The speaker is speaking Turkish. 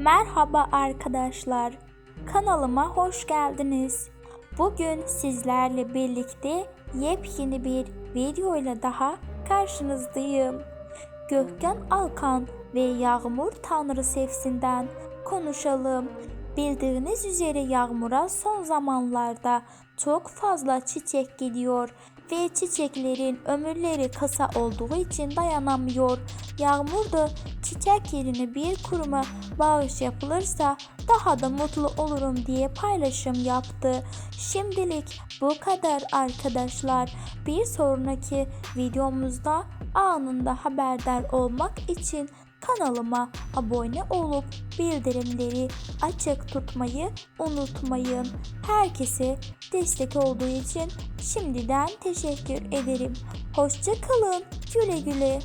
Merhaba arkadaşlar. Kanalıma hoş geldiniz. Bugün sizlerle birlikte yepyeni bir video ile daha karşınızdayım. Gökhan Alkan ve Yağmur Tanrı Sevsinden konuşalım. Bildiğiniz üzere Yağmur'a son zamanlarda çok fazla çiçek gidiyor ve çiçeklerin ömürleri kısa olduğu için dayanamıyor. Yağmur da çiçek yerine bir kuruma bağış yapılırsa daha da mutlu olurum diye paylaşım yaptı. Şimdilik bu kadar arkadaşlar. Bir sonraki videomuzda anında haberdar olmak için kanalıma abone olup bildirimleri açık tutmayı unutmayın. Herkese destek olduğu için şimdiden teşekkür ederim. Hoşça kalın. Güle güle.